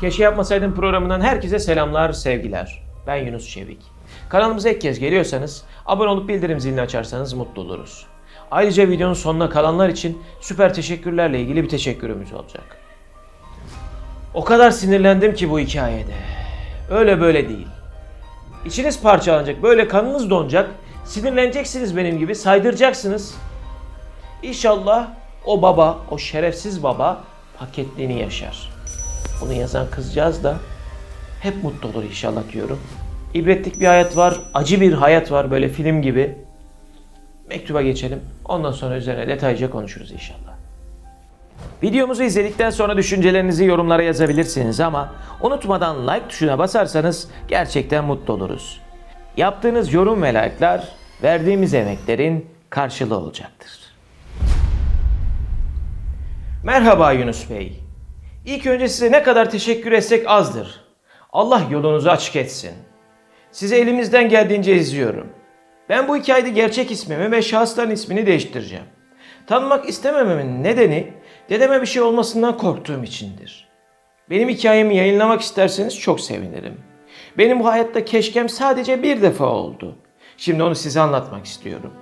Keşke yapmasaydım programından herkese selamlar, sevgiler. Ben Yunus Çevik. Kanalımıza ilk kez geliyorsanız abone olup bildirim zilini açarsanız mutlu oluruz. Ayrıca videonun sonuna kalanlar için süper teşekkürlerle ilgili bir teşekkürümüz olacak. O kadar sinirlendim ki bu hikayede. Öyle böyle değil. İçiniz parçalanacak, böyle kanınız donacak, sinirleneceksiniz benim gibi, saydıracaksınız. İnşallah o baba, o şerefsiz baba paketliğini yaşar. Bunu yazan kızcağız da hep mutlu olur inşallah diyorum. İbretlik bir hayat var, acı bir hayat var böyle film gibi. Mektuba geçelim. Ondan sonra üzerine detaylıca konuşuruz inşallah. Videomuzu izledikten sonra düşüncelerinizi yorumlara yazabilirsiniz ama unutmadan like tuşuna basarsanız gerçekten mutlu oluruz. Yaptığınız yorum ve like'lar verdiğimiz emeklerin karşılığı olacaktır. Merhaba Yunus Bey. İlk önce size ne kadar teşekkür etsek azdır. Allah yolunuzu açık etsin. Sizi elimizden geldiğince izliyorum. Ben bu hikayede gerçek ismimi ve şahısların ismini değiştireceğim. Tanımak istemememin nedeni dedeme bir şey olmasından korktuğum içindir. Benim hikayemi yayınlamak isterseniz çok sevinirim. Benim bu hayatta keşkem sadece bir defa oldu. Şimdi onu size anlatmak istiyorum.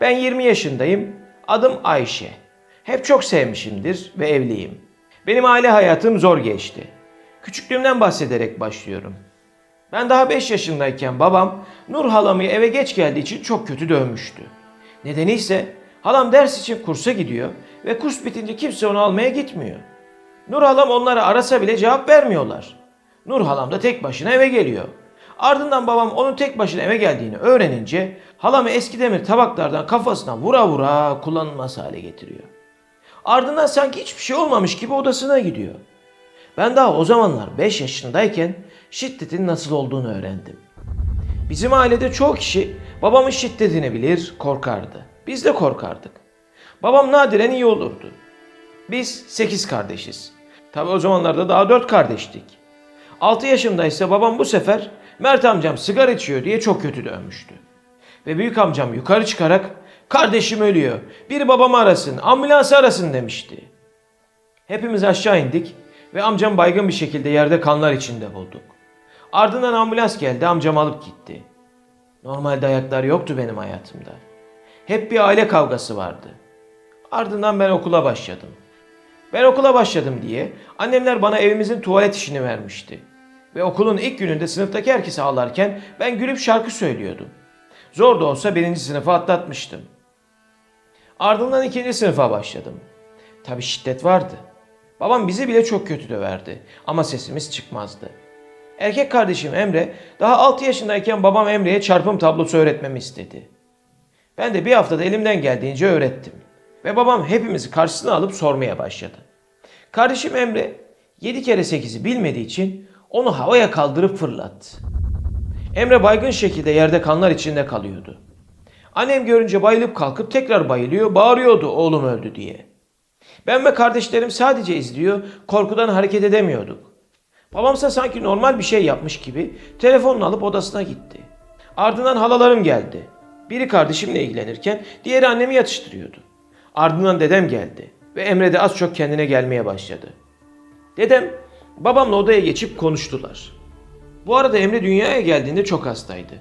Ben 20 yaşındayım. Adım Ayşe. Hep çok sevmişimdir ve evliyim. Benim aile hayatım zor geçti. Küçüklüğümden bahsederek başlıyorum. Ben daha 5 yaşındayken babam Nur halamı eve geç geldiği için çok kötü dövmüştü. Nedeni ise halam ders için kursa gidiyor ve kurs bitince kimse onu almaya gitmiyor. Nur halam onları arasa bile cevap vermiyorlar. Nur halam da tek başına eve geliyor. Ardından babam onun tek başına eve geldiğini öğrenince halamı eski demir tabaklardan kafasına vura vura kullanılmaz hale getiriyor. Ardından sanki hiçbir şey olmamış gibi odasına gidiyor. Ben daha o zamanlar 5 yaşındayken şiddetin nasıl olduğunu öğrendim. Bizim ailede çoğu kişi babamın şiddetini bilir, korkardı. Biz de korkardık. Babam nadiren iyi olurdu. Biz 8 kardeşiz. Tabi o zamanlarda daha 4 kardeştik. 6 yaşımdaysa babam bu sefer Mert amcam sigara içiyor diye çok kötü dövmüştü. Ve büyük amcam yukarı çıkarak kardeşim ölüyor. Biri babamı arasın, ambulansı arasın demişti. Hepimiz aşağı indik ve amcam baygın bir şekilde yerde kanlar içinde bulduk. Ardından ambulans geldi, amcam alıp gitti. Normalde ayaklar yoktu benim hayatımda. Hep bir aile kavgası vardı. Ardından ben okula başladım. Ben okula başladım diye annemler bana evimizin tuvalet işini vermişti. Ve okulun ilk gününde sınıftaki herkes ağlarken ben gülüp şarkı söylüyordum. Zor da olsa birinci sınıfı atlatmıştım. Ardından ikinci sınıfa başladım. Tabi şiddet vardı. Babam bizi bile çok kötü döverdi ama sesimiz çıkmazdı. Erkek kardeşim Emre daha 6 yaşındayken babam Emre'ye çarpım tablosu öğretmemi istedi. Ben de bir haftada elimden geldiğince öğrettim. Ve babam hepimizi karşısına alıp sormaya başladı. Kardeşim Emre 7 kere 8'i bilmediği için onu havaya kaldırıp fırlattı. Emre baygın şekilde yerde kanlar içinde kalıyordu. Annem görünce bayılıp kalkıp tekrar bayılıyor, bağırıyordu oğlum öldü diye. Ben ve kardeşlerim sadece izliyor, korkudan hareket edemiyorduk. Babamsa sanki normal bir şey yapmış gibi telefonunu alıp odasına gitti. Ardından halalarım geldi. Biri kardeşimle ilgilenirken diğeri annemi yatıştırıyordu. Ardından dedem geldi ve Emre de az çok kendine gelmeye başladı. Dedem babamla odaya geçip konuştular. Bu arada Emre dünyaya geldiğinde çok hastaydı.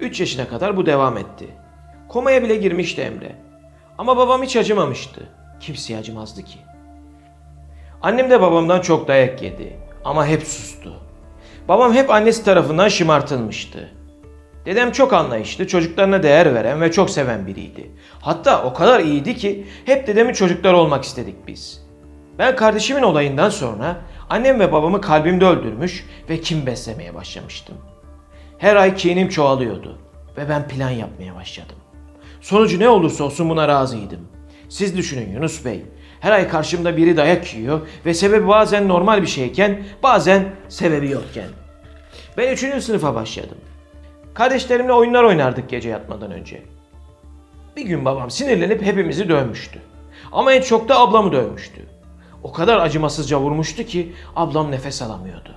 3 yaşına kadar bu devam etti. Komaya bile girmişti Emre. Ama babam hiç acımamıştı. Kimseye acımazdı ki. Annem de babamdan çok dayak yedi ama hep sustu. Babam hep annesi tarafından şımartılmıştı. Dedem çok anlayışlı, çocuklarına değer veren ve çok seven biriydi. Hatta o kadar iyiydi ki hep dedemin çocukları olmak istedik biz. Ben kardeşimin olayından sonra annem ve babamı kalbimde öldürmüş ve kim beslemeye başlamıştım. Her ay kinim çoğalıyordu ve ben plan yapmaya başladım. Sonucu ne olursa olsun buna razıydım. Siz düşünün Yunus Bey. Her ay karşımda biri dayak yiyor ve sebebi bazen normal bir şeyken bazen sebebi yokken. Ben 3. sınıfa başladım. Kardeşlerimle oyunlar oynardık gece yatmadan önce. Bir gün babam sinirlenip hepimizi dövmüştü. Ama en çok da ablamı dövmüştü. O kadar acımasızca vurmuştu ki ablam nefes alamıyordu.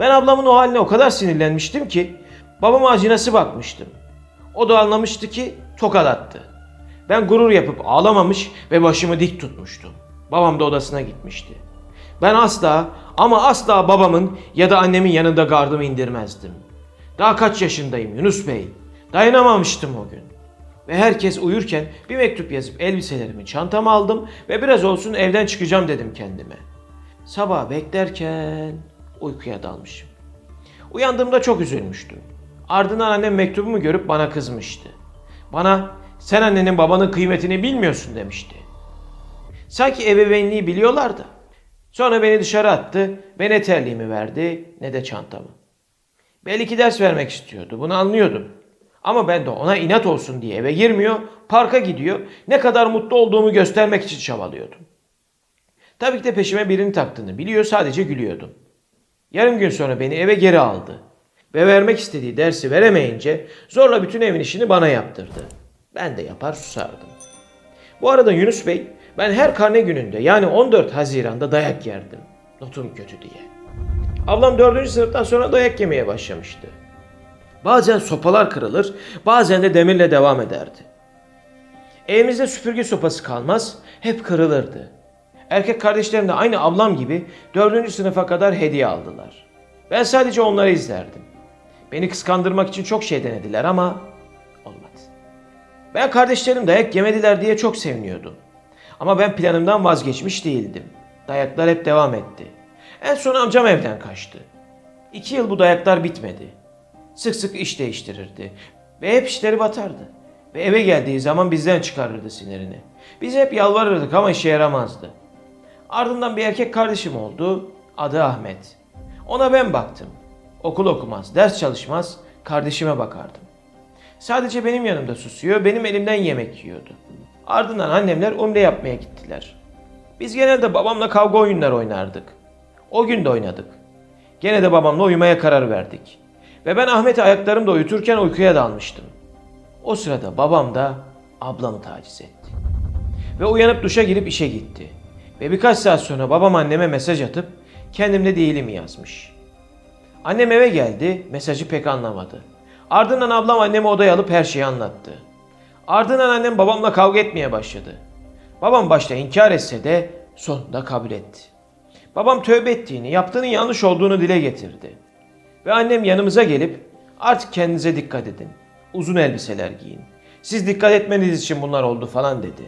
Ben ablamın o haline o kadar sinirlenmiştim ki babama acınası bakmıştım. O da anlamıştı ki tokat attı. Ben gurur yapıp ağlamamış ve başımı dik tutmuştum. Babam da odasına gitmişti. Ben asla ama asla babamın ya da annemin yanında gardımı indirmezdim. Daha kaç yaşındayım Yunus Bey? Dayanamamıştım o gün. Ve herkes uyurken bir mektup yazıp elbiselerimi çantama aldım ve biraz olsun evden çıkacağım dedim kendime. Sabah beklerken uykuya dalmışım. Uyandığımda çok üzülmüştüm. Ardından annem mektubumu görüp bana kızmıştı. Bana sen annenin babanın kıymetini bilmiyorsun demişti. Sanki ebeveynliği biliyorlardı. Sonra beni dışarı attı ve ne terliğimi verdi ne de çantamı. Belli ki ders vermek istiyordu. Bunu anlıyordum. Ama ben de ona inat olsun diye eve girmiyor, parka gidiyor. Ne kadar mutlu olduğumu göstermek için çabalıyordum. Tabii ki de peşime birini taktığını biliyor, sadece gülüyordum. Yarım gün sonra beni eve geri aldı. Ve vermek istediği dersi veremeyince zorla bütün evin işini bana yaptırdı. Ben de yapar susardım. Bu arada Yunus Bey, ben her karne gününde yani 14 Haziran'da dayak yerdim. Notum kötü diye. Ablam 4. sınıftan sonra dayak yemeye başlamıştı. Bazen sopalar kırılır, bazen de demirle devam ederdi. Evimizde süpürge sopası kalmaz, hep kırılırdı. Erkek kardeşlerim de aynı ablam gibi 4. sınıfa kadar hediye aldılar. Ben sadece onları izlerdim. Beni kıskandırmak için çok şey denediler ama olmadı. Ben kardeşlerim dayak yemediler diye çok seviniyordum. Ama ben planımdan vazgeçmiş değildim. Dayaklar hep devam etti. En son amcam evden kaçtı. İki yıl bu dayaklar bitmedi. Sık sık iş değiştirirdi. Ve hep işleri batardı. Ve eve geldiği zaman bizden çıkarırdı sinirini. Biz hep yalvarırdık ama işe yaramazdı. Ardından bir erkek kardeşim oldu. Adı Ahmet. Ona ben baktım. Okul okumaz, ders çalışmaz, kardeşime bakardım. Sadece benim yanımda susuyor, benim elimden yemek yiyordu. Ardından annemler umre yapmaya gittiler. Biz genelde babamla kavga oyunları oynardık. O gün de oynadık. Gene de babamla uyumaya karar verdik. Ve ben Ahmet'i ayaklarımda uyuturken uykuya dalmıştım. O sırada babam da ablamı taciz etti. Ve uyanıp duşa girip işe gitti. Ve birkaç saat sonra babam anneme mesaj atıp kendimde değilim yazmış. Annem eve geldi, mesajı pek anlamadı. Ardından ablam annemi odaya alıp her şeyi anlattı. Ardından annem babamla kavga etmeye başladı. Babam başta inkar etse de sonunda kabul etti. Babam tövbe ettiğini, yaptığının yanlış olduğunu dile getirdi. Ve annem yanımıza gelip artık kendinize dikkat edin. Uzun elbiseler giyin. Siz dikkat etmeniz için bunlar oldu falan dedi.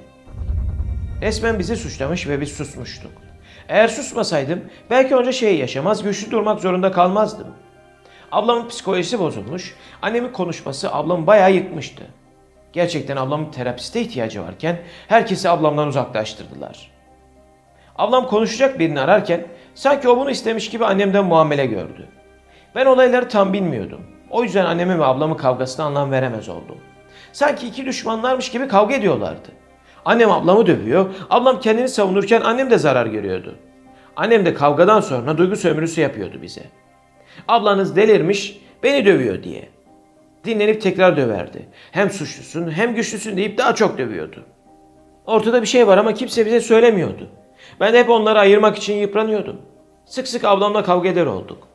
Resmen bizi suçlamış ve biz susmuştuk. Eğer susmasaydım belki onca şeyi yaşamaz, güçlü durmak zorunda kalmazdım. Ablamın psikolojisi bozulmuş, annemin konuşması ablamı bayağı yıkmıştı. Gerçekten ablamın terapiste ihtiyacı varken herkesi ablamdan uzaklaştırdılar. Ablam konuşacak birini ararken sanki o bunu istemiş gibi annemden muamele gördü. Ben olayları tam bilmiyordum. O yüzden annemin ve ablamın kavgasına anlam veremez oldum. Sanki iki düşmanlarmış gibi kavga ediyorlardı. Annem ablamı dövüyor, ablam kendini savunurken annem de zarar görüyordu. Annem de kavgadan sonra duygu sömürüsü yapıyordu bize. Ablanız delirmiş, beni dövüyor diye. Dinlenip tekrar döverdi. Hem suçlusun hem güçlüsün deyip daha çok dövüyordu. Ortada bir şey var ama kimse bize söylemiyordu. Ben hep onları ayırmak için yıpranıyordum. Sık sık ablamla kavga eder olduk.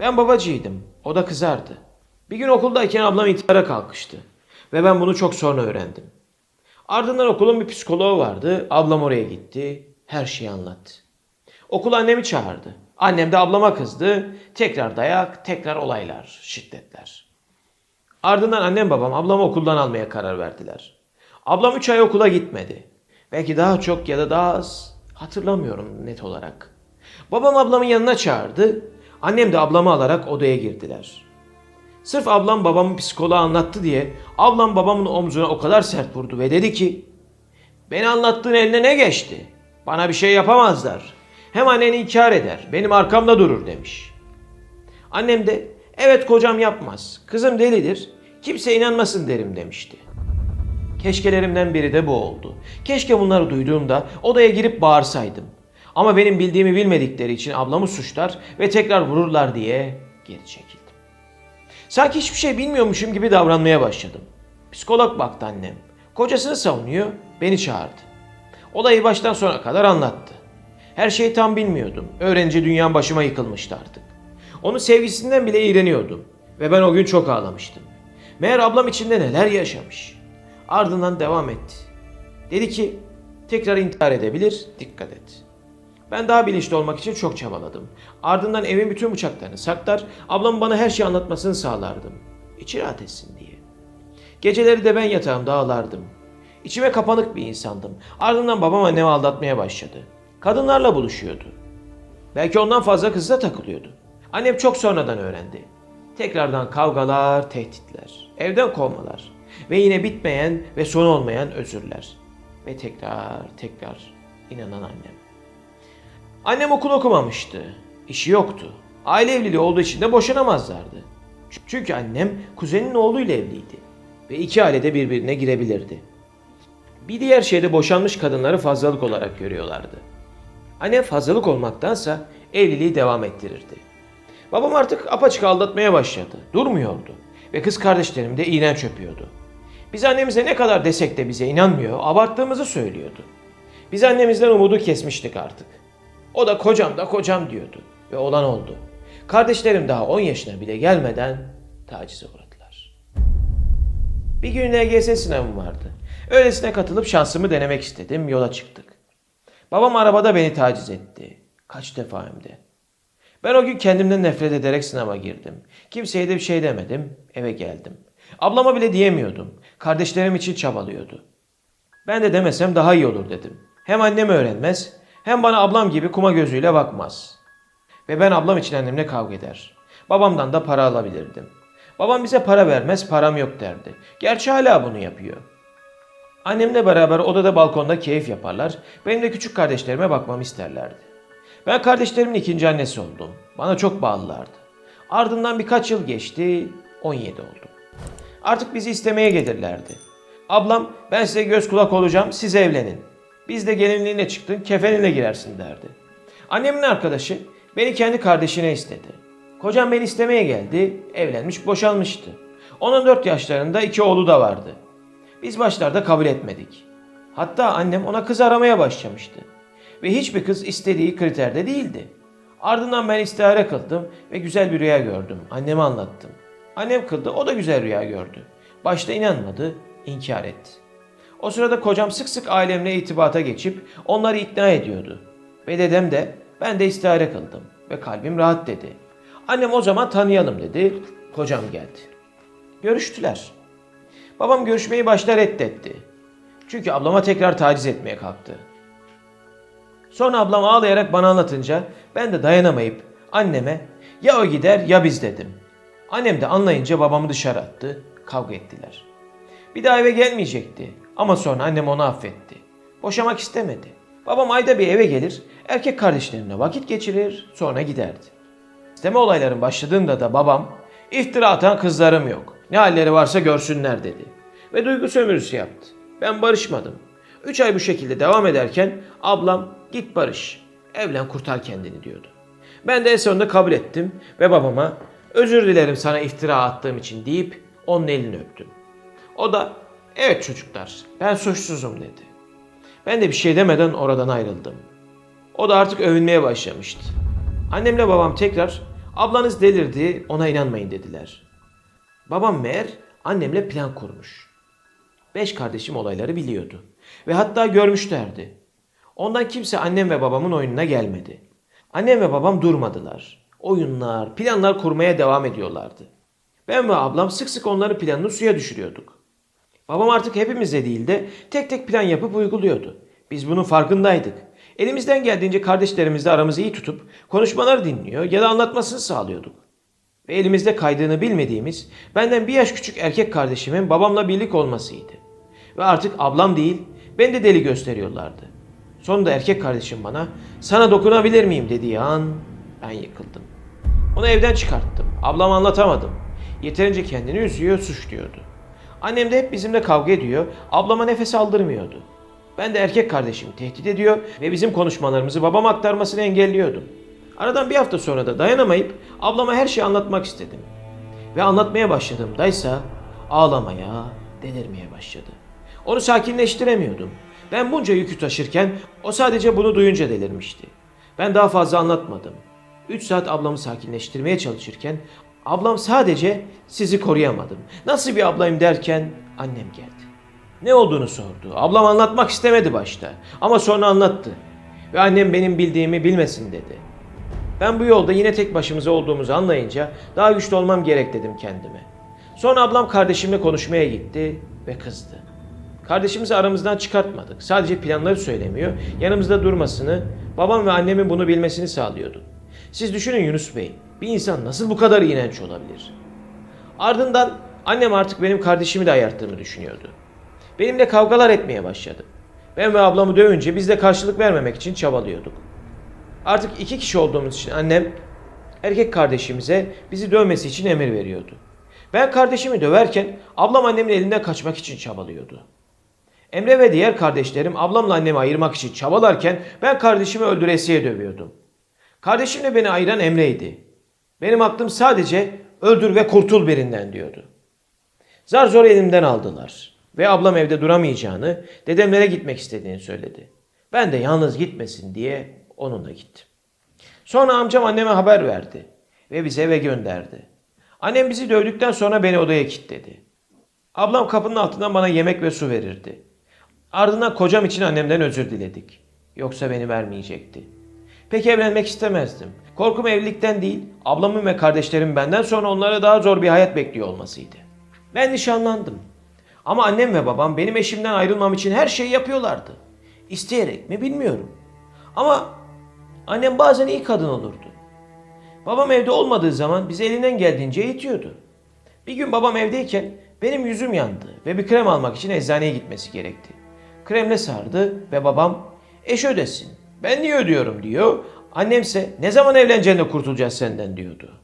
Ben babacıydım, o da kızardı. Bir gün okuldayken ablam intihara kalkıştı. Ve ben bunu çok sonra öğrendim. Ardından okulun bir psikoloğu vardı. Ablam oraya gitti. Her şeyi anlattı. Okul annemi çağırdı. Annem de ablama kızdı. Tekrar dayak, tekrar olaylar, şiddetler. Ardından annem babam ablamı okuldan almaya karar verdiler. Ablam 3 ay okula gitmedi. Belki daha çok ya da daha az. Hatırlamıyorum net olarak. Babam ablamın yanına çağırdı. Annem de ablamı alarak odaya girdiler. Sırf ablam babamın psikoloğa anlattı diye ablam babamın omzuna o kadar sert vurdu ve dedi ki Beni anlattığın eline ne geçti? Bana bir şey yapamazlar. Hem anneni inkar eder, benim arkamda durur demiş. Annem de evet kocam yapmaz, kızım delidir, kimse inanmasın derim demişti. Keşkelerimden biri de bu oldu. Keşke bunları duyduğumda odaya girip bağırsaydım. Ama benim bildiğimi bilmedikleri için ablamı suçlar ve tekrar vururlar diye geri çekildim. Sanki hiçbir şey bilmiyormuşum gibi davranmaya başladım. Psikolog baktı annem. Kocasını savunuyor, beni çağırdı. Olayı baştan sona kadar anlattı. Her şeyi tam bilmiyordum. Öğrenci dünyam başıma yıkılmıştı artık. Onun sevgisinden bile iğreniyordum. Ve ben o gün çok ağlamıştım. Meğer ablam içinde neler yaşamış. Ardından devam etti. Dedi ki tekrar intihar edebilir, dikkat et. Ben daha bilinçli olmak için çok çabaladım. Ardından evin bütün bıçaklarını saklar, ablam bana her şeyi anlatmasını sağlardım. İçi rahat etsin diye. Geceleri de ben yatağımda ağlardım. İçime kapanık bir insandım. Ardından babam annemi aldatmaya başladı. Kadınlarla buluşuyordu. Belki ondan fazla kızla takılıyordu. Annem çok sonradan öğrendi. Tekrardan kavgalar, tehditler, evden kovmalar ve yine bitmeyen ve son olmayan özürler. Ve tekrar tekrar inanan annem. Annem okul okumamıştı. İşi yoktu. Aile evliliği olduğu için de boşanamazlardı. Çünkü annem kuzeninin oğluyla evliydi. Ve iki aile de birbirine girebilirdi. Bir diğer şey de boşanmış kadınları fazlalık olarak görüyorlardı. Annem fazlalık olmaktansa evliliği devam ettirirdi. Babam artık apaçık aldatmaya başladı. Durmuyordu. Ve kız kardeşlerim de iğrenç öpüyordu. Biz annemize ne kadar desek de bize inanmıyor, abarttığımızı söylüyordu. Biz annemizden umudu kesmiştik artık. O da kocam da kocam diyordu. Ve olan oldu. Kardeşlerim daha 10 yaşına bile gelmeden tacize uğradılar. Bir gün LGS sınavım vardı. Öylesine katılıp şansımı denemek istedim, yola çıktık. Babam arabada beni taciz etti. Kaç defa hem de. Ben o gün kendimden nefret ederek sınava girdim. Kimseye de bir şey demedim, eve geldim. Ablama bile diyemiyordum. Kardeşlerim için çabalıyordu. Ben de demesem daha iyi olur dedim. Hem annem öğrenmez, hem bana ablam gibi kuma gözüyle bakmaz. Ve ben ablam için annemle kavga eder. Babamdan da para alabilirdim. Babam bize para vermez, param yok derdi. Gerçi hala bunu yapıyor. Annemle beraber odada balkonda keyif yaparlar. Benim de küçük kardeşlerime bakmamı isterlerdi. Ben kardeşlerimin ikinci annesi oldum. Bana çok bağlılardı. Ardından birkaç yıl geçti, 17 oldum. Artık bizi istemeye gelirlerdi. Ablam ben size göz kulak olacağım siz evlenin. Biz de gelinliğine çıktın kefeninle girersin derdi. Annemin arkadaşı beni kendi kardeşine istedi. Kocam beni istemeye geldi, evlenmiş boşanmıştı. Onun 4 yaşlarında iki oğlu da vardı. Biz başlarda kabul etmedik. Hatta annem ona kız aramaya başlamıştı. Ve hiçbir kız istediği kriterde değildi. Ardından ben istihare kıldım ve güzel bir rüya gördüm. Anneme anlattım. Annem kıldı, o da güzel rüya gördü. Başta inanmadı, inkar etti. O sırada kocam sık sık ailemle irtibata geçip onları ikna ediyordu. Ve dedem de ben de istihare kıldım ve kalbim rahat dedi. Annem o zaman tanıyalım dedi. Kocam geldi. Görüştüler. Babam görüşmeyi başta reddetti. Çünkü ablama tekrar taciz etmeye kalktı. Sonra ablam ağlayarak bana anlatınca ben de dayanamayıp anneme ya o gider ya biz dedim. Annem de anlayınca babamı dışarı attı. Kavga ettiler. Bir daha eve gelmeyecekti. Ama sonra annem onu affetti. Boşamak istemedi. Babam ayda bir eve gelir, erkek kardeşlerimle vakit geçirir, sonra giderdi. İsteme olayların başladığında da babam, iftira atan kızlarım yok. Ne halleri varsa görsünler dedi. Ve duygu sömürüsü yaptı. Ben barışmadım. Üç ay bu şekilde devam ederken ablam git barış, evlen kurtar kendini diyordu. Ben de en sonunda kabul ettim ve babama özür dilerim sana iftira attığım için deyip onun elini öptüm. O da evet çocuklar ben suçsuzum dedi. Ben de bir şey demeden oradan ayrıldım. O da artık övünmeye başlamıştı. Annemle babam tekrar ablanız delirdi ona inanmayın dediler. Babam meğer annemle plan kurmuş. Beş kardeşim olayları biliyordu. Ve hatta görmüşlerdi. Ondan kimse annem ve babamın oyununa gelmedi. Annem ve babam durmadılar. Oyunlar, planlar kurmaya devam ediyorlardı. Ben ve ablam sık sık onların planını suya düşürüyorduk. Babam artık hepimizle değil de tek tek plan yapıp uyguluyordu. Biz bunun farkındaydık. Elimizden geldiğince kardeşlerimizle aramızı iyi tutup konuşmaları dinliyor ya da anlatmasını sağlıyorduk. Ve elimizde kaydığını bilmediğimiz benden bir yaş küçük erkek kardeşimin babamla birlik olmasıydı. Ve artık ablam değil beni de deli gösteriyorlardı. Sonunda erkek kardeşim bana sana dokunabilir miyim dediği an ben yıkıldım. Onu evden çıkarttım. Ablama anlatamadım. Yeterince kendini üzüyor, suçluyordu. Annem de hep bizimle kavga ediyor, ablama nefes aldırmıyordu. Ben de erkek kardeşimi tehdit ediyor ve bizim konuşmalarımızı babama aktarmasını engelliyordum. Aradan bir hafta sonra da dayanamayıp ablama her şeyi anlatmak istedim. Ve anlatmaya başladığımdaysa ağlamaya, delirmeye başladı. Onu sakinleştiremiyordum. Ben bunca yükü taşırken o sadece bunu duyunca delirmişti. Ben daha fazla anlatmadım. 3 saat ablamı sakinleştirmeye çalışırken ablam sadece sizi koruyamadım. Nasıl bir ablayım derken annem geldi. Ne olduğunu sordu. Ablam anlatmak istemedi başta ama sonra anlattı. Ve annem benim bildiğimi bilmesin dedi. Ben bu yolda yine tek başımıza olduğumuzu anlayınca daha güçlü olmam gerek dedim kendime. Sonra ablam kardeşimle konuşmaya gitti ve kızdı. Kardeşimizi aramızdan çıkartmadık. Sadece planları söylemiyor, yanımızda durmasını, babam ve annemin bunu bilmesini sağlıyorduk. Siz düşünün Yunus Bey, bir insan nasıl bu kadar iğrenç olabilir? Ardından annem artık benim kardeşimi de ayarttığımı düşünüyordu. Benimle kavgalar etmeye başladı. Ben ve ablamı dövünce biz de karşılık vermemek için çabalıyorduk. Artık iki kişi olduğumuz için annem erkek kardeşimize bizi dövmesi için emir veriyordu. Ben kardeşimi döverken ablam annemin elinden kaçmak için çabalıyordu. Emre ve diğer kardeşlerim ablamla annemi ayırmak için çabalarken ben kardeşimi öldüresiye dövüyordum. Kardeşimle beni ayıran Emre'ydi. Benim aklım sadece öldür ve kurtul birinden diyordu. Zar zor elimden aldılar ve ablam evde duramayacağını, dedemlere gitmek istediğini söyledi. Ben de yalnız gitmesin diye onunla gittim. Sonra amcam anneme haber verdi ve bizi eve gönderdi. Annem bizi dövdükten sonra beni odaya kilitledi. Ablam kapının altından bana yemek ve su verirdi. Ardından kocam için annemden özür diledik. Yoksa beni vermeyecekti. Pek evlenmek istemezdim. Korkum evlilikten değil, ablamın ve kardeşlerim benden sonra onlara daha zor bir hayat bekliyor olmasıydı. Ben nişanlandım. Ama annem ve babam benim eşimden ayrılmam için her şeyi yapıyorlardı. İsteyerek mi bilmiyorum. Ama annem bazen iyi kadın olurdu. Babam evde olmadığı zaman bizi elinden geldiğince eğitiyordu. Bir gün babam evdeyken benim yüzüm yandı ve bir krem almak için eczaneye gitmesi gerekti. Kremle sardı ve babam eş ödesin. Ben niye ödüyorum diyor. Annemse ne zaman evleneceğini de kurtulacağız senden diyordu.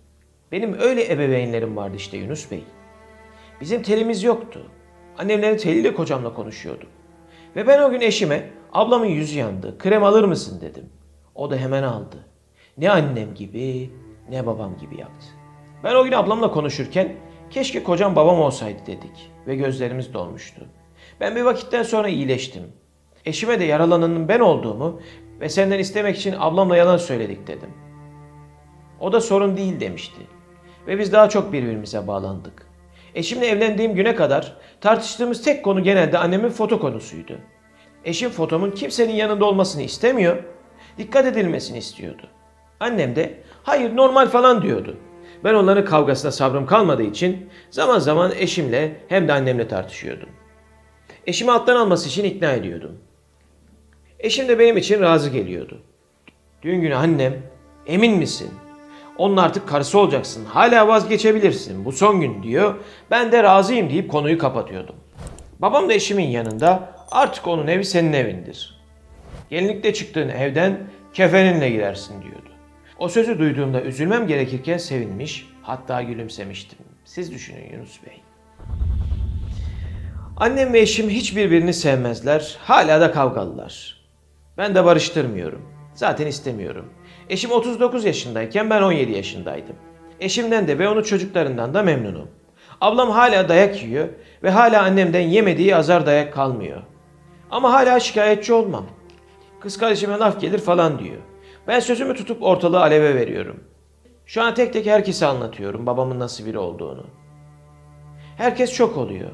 Benim öyle ebeveynlerim vardı işte Yunus Bey. Bizim telimiz yoktu. Annemlerin teliyle kocamla konuşuyordu. Ve ben o gün eşime ablamın yüzü yandı krem alır mısın dedim. O da hemen aldı. Ne annem gibi ne babam gibi yaptı. Ben o gün ablamla konuşurken keşke kocam babam olsaydı dedik ve gözlerimiz dolmuştu. Ben bir vakitten sonra iyileştim. Eşime de yaralananın ben olduğumu ve senden istemek için ablamla yalan söyledik dedim. O da sorun değil demişti. Ve biz daha çok birbirimize bağlandık. Eşimle evlendiğim güne kadar tartıştığımız tek konu genelde annemin foto konusuydu. Eşim fotomun kimsenin yanında olmasını istemiyor, dikkat edilmesini istiyordu. Annem de hayır normal falan diyordu. Ben onların kavgasına sabrım kalmadığı için zaman zaman eşimle hem de annemle tartışıyordum. Eşimi alttan alması için ikna ediyordum. Eşim de benim için razı geliyordu. Dün günü annem, emin misin? Onun artık karısı olacaksın. Hala vazgeçebilirsin. Bu son gün diyor. Ben de razıyım deyip konuyu kapatıyordum. Babam da eşimin yanında artık onun evi senin evindir. Gelinlikle çıktığın evden kefeninle girersin diyordu. O sözü duyduğumda üzülmem gerekirken sevinmiş, hatta gülümsemiştim. Siz düşünün Yunus Bey. Annem ve eşim hiç birbirini sevmezler, hala da kavgalılar. Ben de barıştırmıyorum. Zaten istemiyorum. Eşim 39 yaşındayken ben 17 yaşındaydım. Eşimden de ve onun çocuklarından da memnunum. Ablam hala dayak yiyor ve hala annemden yemediği azar dayak kalmıyor. Ama hala şikayetçi olmam. Kız kardeşime laf gelir falan diyor. Ben sözümü tutup ortalığı aleve veriyorum. Şu an tek tek herkese anlatıyorum babamın nasıl biri olduğunu. Herkes çok oluyor.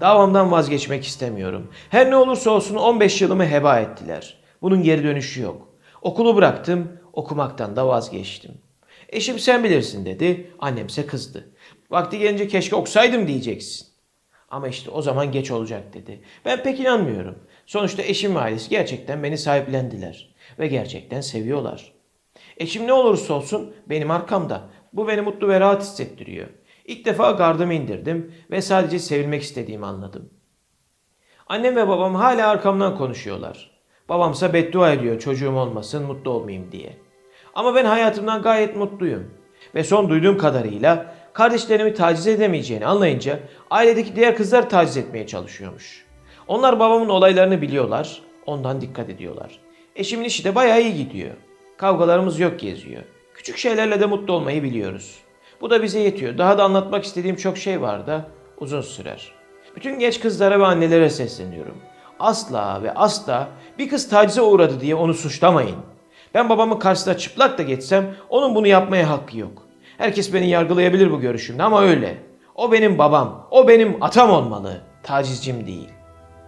Davamdan vazgeçmek istemiyorum. Her ne olursa olsun 15 yılımı heba ettiler. Bunun geri dönüşü yok. Okulu bıraktım, okumaktan da vazgeçtim. Eşim sen bilirsin dedi, annemse kızdı. Vakti gelince keşke okusaydım diyeceksin. Ama işte o zaman geç olacak dedi. Ben pek inanmıyorum. Sonuçta eşim ve ailesi gerçekten beni sahiplendiler. Ve gerçekten seviyorlar. Eşim ne olursa olsun benim arkamda. Bu beni mutlu ve rahat hissettiriyor. İlk defa gardımı indirdim ve sadece sevilmek istediğimi anladım. Annem ve babam hala arkamdan konuşuyorlar. Babamsa beddua ediyor çocuğum olmasın mutlu olmayayım diye. Ama ben hayatımdan gayet mutluyum. Ve son duyduğum kadarıyla kardeşlerimi taciz edemeyeceğini anlayınca ailedeki diğer kızlar taciz etmeye çalışıyormuş. Onlar babamın olaylarını biliyorlar, ondan dikkat ediyorlar. Eşimin işi de bayağı iyi gidiyor. Kavgalarımız yok geziyor. Küçük şeylerle de mutlu olmayı biliyoruz. Bu da bize yetiyor. Daha da anlatmak istediğim çok şey var da uzun sürer. Bütün genç kızlara ve annelere sesleniyorum. Asla ve asla bir kız tacize uğradı diye onu suçlamayın. Ben babamın karşısına çıplak da geçsem onun bunu yapmaya hakkı yok. Herkes beni yargılayabilir bu görüşümde ama öyle. O benim babam, o benim atam olmalı. Tacizcim değil.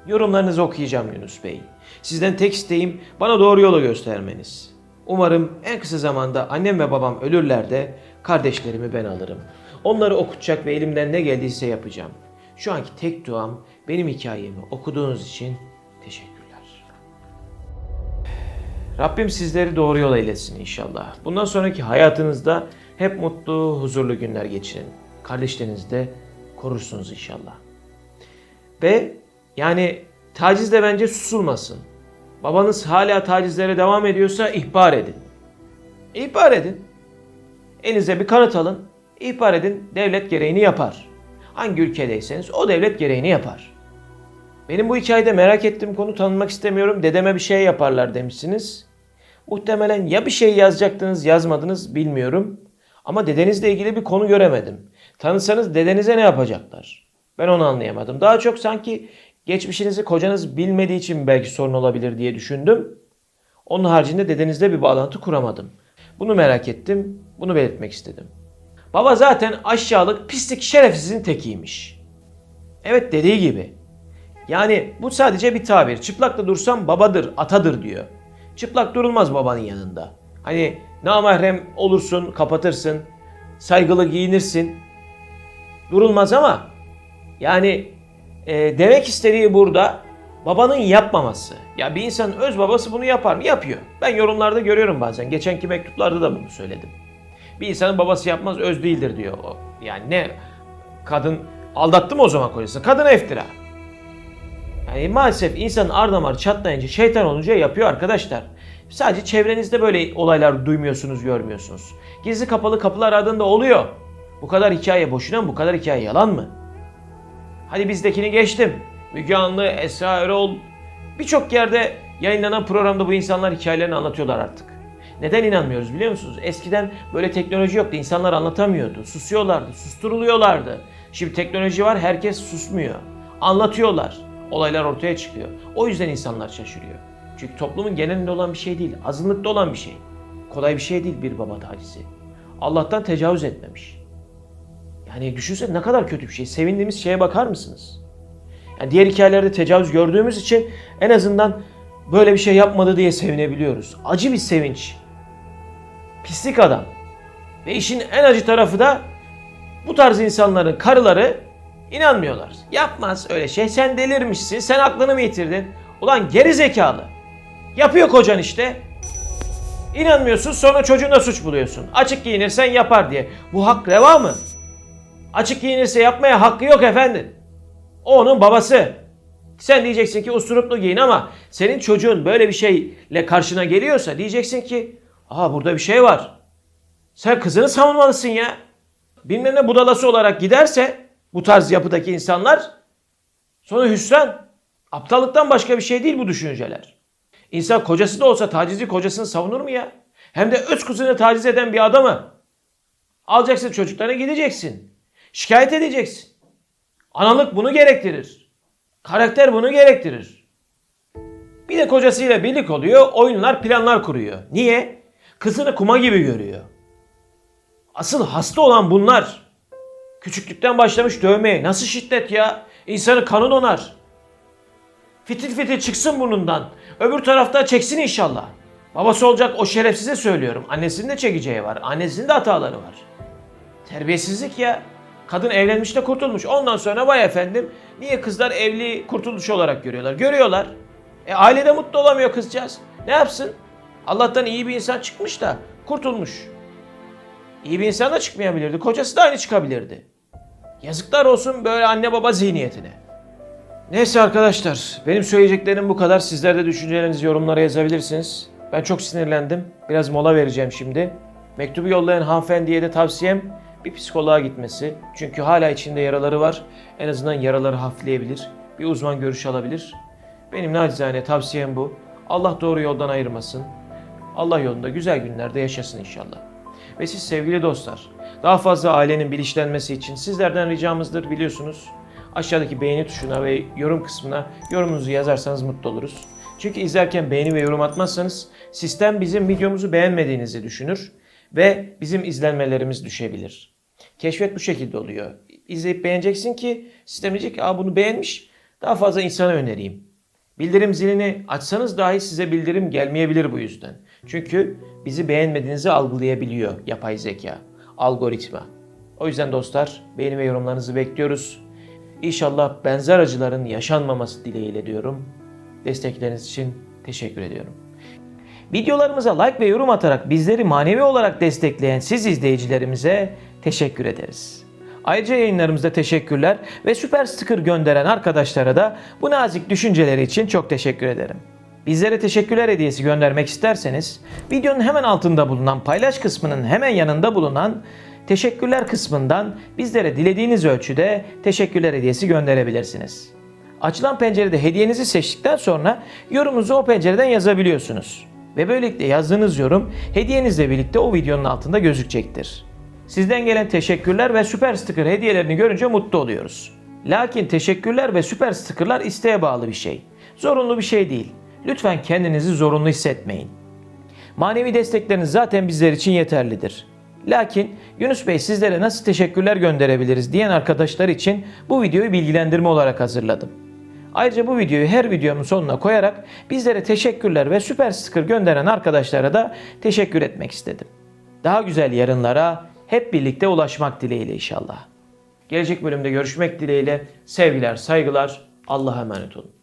Yorumlarınızı okuyacağım Yunus Bey. Sizden tek isteğim bana doğru yolu göstermeniz. Umarım en kısa zamanda annem ve babam ölürler de kardeşlerimi ben alırım. Onları okutacak ve elimden ne geldiyse yapacağım. Şu anki tek duam benim hikayemi okuduğunuz için teşekkürler. Rabbim sizleri doğru yola iletsin inşallah. Bundan sonraki hayatınızda hep mutlu, huzurlu günler geçirin. Kardeşlerinizi de korursunuz inşallah. Ve yani taciz de bence susulmasın. Babanız hala tacizlere devam ediyorsa ihbar edin. İhbar edin. Elinize bir kanıt alın. İhbar edin. Devlet gereğini yapar. Hangi ülkedeyseniz o devlet gereğini yapar. Benim bu hikayede merak ettiğim konu tanınmak istemiyorum. Dedeme bir şey yaparlar demişsiniz. Muhtemelen ya bir şey yazacaktınız yazmadınız bilmiyorum. Ama dedenizle ilgili bir konu göremedim. Tanısanız dedenize ne yapacaklar? Ben onu anlayamadım. Daha çok sanki geçmişinizi kocanız bilmediği için belki sorun olabilir diye düşündüm. Onun haricinde dedenizle bir bağlantı kuramadım. Bunu merak ettim. Bunu belirtmek istedim. Baba zaten aşağılık, pislik, şerefsizin tekiymiş. Evet dediği gibi. Yani bu sadece bir tabir. Çıplak da dursam babadır, atadır diyor. Çıplak durulmaz babanın yanında. Hani namahrem olursun, kapatırsın, saygılı giyinirsin. Durulmaz ama yani e, demek istediği burada babanın yapmaması. Ya bir insanın öz babası bunu yapar mı? Yapıyor. Ben yorumlarda görüyorum bazen. Geçenki mektuplarda da bunu söyledim. Bir insanın babası yapmaz öz değildir diyor. Yani ne kadın aldattı mı o zaman kocasını? Kadına iftira. Yani maalesef insanın ar damarı çatlayınca şeytan olunca yapıyor arkadaşlar. Sadece çevrenizde böyle olaylar duymuyorsunuz, görmüyorsunuz. Gizli kapalı kapılar ardında oluyor. Bu kadar hikaye boşuna mı? Bu kadar hikaye yalan mı? Hadi bizdekini geçtim. Müge Anlı, Esra Erol. Birçok yerde yayınlanan programda bu insanlar hikayelerini anlatıyorlar artık. Neden inanmıyoruz biliyor musunuz? Eskiden böyle teknoloji yoktu. İnsanlar anlatamıyordu. Susuyorlardı, susturuluyorlardı. Şimdi teknoloji var, herkes susmuyor. Anlatıyorlar. Olaylar ortaya çıkıyor. O yüzden insanlar şaşırıyor. Çünkü toplumun genelinde olan bir şey değil, azınlıkta olan bir şey. Kolay bir şey değil bir baba tacizi. Allah'tan tecavüz etmemiş. Yani düşünsene ne kadar kötü bir şey. Sevindiğimiz şeye bakar mısınız? Yani diğer hikayelerde tecavüz gördüğümüz için en azından böyle bir şey yapmadı diye sevinebiliyoruz. Acı bir sevinç. Pislik adam. Ve işin en acı tarafı da bu tarz insanların karıları inanmıyorlar. Yapmaz öyle şey. Sen delirmişsin. Sen aklını mı yitirdin? Ulan geri zekalı. Yapıyor kocan işte. İnanmıyorsun sonra çocuğuna suç buluyorsun. Açık giyinirsen yapar diye. Bu hak reva mı? Açık giyinirse yapmaya hakkı yok efendim. O onun babası. Sen diyeceksin ki usturuplu giyin ama senin çocuğun böyle bir şeyle karşına geliyorsa diyeceksin ki aa burada bir şey var. Sen kızını savunmalısın ya. Bilmem ne budalası olarak giderse bu tarz yapıdaki insanlar sonra hüsran. Aptallıktan başka bir şey değil bu düşünceler. İnsan kocası da olsa tacizi kocasını savunur mu ya? Hem de öz kızını taciz eden bir adamı. Alacaksın çocuklarına gideceksin. Şikayet edeceksin. Analık bunu gerektirir. Karakter bunu gerektirir. Bir de kocasıyla birlik oluyor, oyunlar, planlar kuruyor. Niye? Kızını kuma gibi görüyor. Asıl hasta olan bunlar. Küçüklükten başlamış dövmeye. Nasıl şiddet ya? İnsanı kanı donar. Fitil fitil çıksın burnundan. Öbür tarafta çeksin inşallah. Babası olacak o şerefsize söylüyorum. Annesinin de çekeceği var. Annesinin de hataları var. Terbiyesizlik ya. Kadın evlenmiş de kurtulmuş. Ondan sonra vay efendim niye kızlar evli kurtuluş olarak görüyorlar? Görüyorlar. E ailede mutlu olamıyor kızcağız. Ne yapsın? Allah'tan iyi bir insan çıkmış da kurtulmuş. İyi bir insan da çıkmayabilirdi. Kocası da aynı çıkabilirdi. Yazıklar olsun böyle anne baba zihniyetine. Neyse arkadaşlar, benim söyleyeceklerim bu kadar. Sizler de düşüncelerinizi yorumlara yazabilirsiniz. Ben çok sinirlendim. Biraz mola vereceğim şimdi. Mektubu yollayan hanımefendiye de tavsiyem bir psikoloğa gitmesi. Çünkü hala içinde yaraları var. En azından yaraları hafifleyebilir. Bir uzman görüş alabilir. Benim nacizane tavsiyem bu. Allah doğru yoldan ayırmasın. Allah yolunda güzel günlerde yaşasın inşallah. Ve siz sevgili dostlar, daha fazla ailenin bilinçlenmesi için sizlerden ricamızdır biliyorsunuz. Aşağıdaki beğeni tuşuna ve yorum kısmına yorumunuzu yazarsanız mutlu oluruz. Çünkü izlerken beğeni ve yorum atmazsanız sistem bizim videomuzu beğenmediğinizi düşünür ve bizim izlenmelerimiz düşebilir. Keşfet bu şekilde oluyor. İzleyip beğeneceksin ki sistem diyecek ki Aa, bunu beğenmiş daha fazla insana önereyim. Bildirim zilini açsanız dahi size bildirim gelmeyebilir bu yüzden. Çünkü bizi beğenmediğinizi algılayabiliyor yapay zeka, algoritma. O yüzden dostlar beğeni ve yorumlarınızı bekliyoruz. İnşallah benzer acıların yaşanmaması dileğiyle diyorum. Destekleriniz için teşekkür ediyorum. Videolarımıza like ve yorum atarak bizleri manevi olarak destekleyen siz izleyicilerimize teşekkür ederiz. Ayrıca yayınlarımızda teşekkürler ve süper sticker gönderen arkadaşlara da bu nazik düşünceleri için çok teşekkür ederim. Bizlere teşekkürler hediyesi göndermek isterseniz videonun hemen altında bulunan paylaş kısmının hemen yanında bulunan teşekkürler kısmından bizlere dilediğiniz ölçüde teşekkürler hediyesi gönderebilirsiniz. Açılan pencerede hediyenizi seçtikten sonra yorumunuzu o pencereden yazabiliyorsunuz. Ve böylelikle yazdığınız yorum hediyenizle birlikte o videonun altında gözükecektir. Sizden gelen teşekkürler ve süper sticker hediyelerini görünce mutlu oluyoruz. Lakin teşekkürler ve süper stickerlar isteğe bağlı bir şey. Zorunlu bir şey değil. Lütfen kendinizi zorunlu hissetmeyin. Manevi destekleriniz zaten bizler için yeterlidir. Lakin Yunus Bey sizlere nasıl teşekkürler gönderebiliriz diyen arkadaşlar için bu videoyu bilgilendirme olarak hazırladım. Ayrıca bu videoyu her videomun sonuna koyarak bizlere teşekkürler ve süper sticker gönderen arkadaşlara da teşekkür etmek istedim. Daha güzel yarınlara hep birlikte ulaşmak dileğiyle inşallah. Gelecek bölümde görüşmek dileğiyle sevgiler, saygılar, Allah'a emanet olun.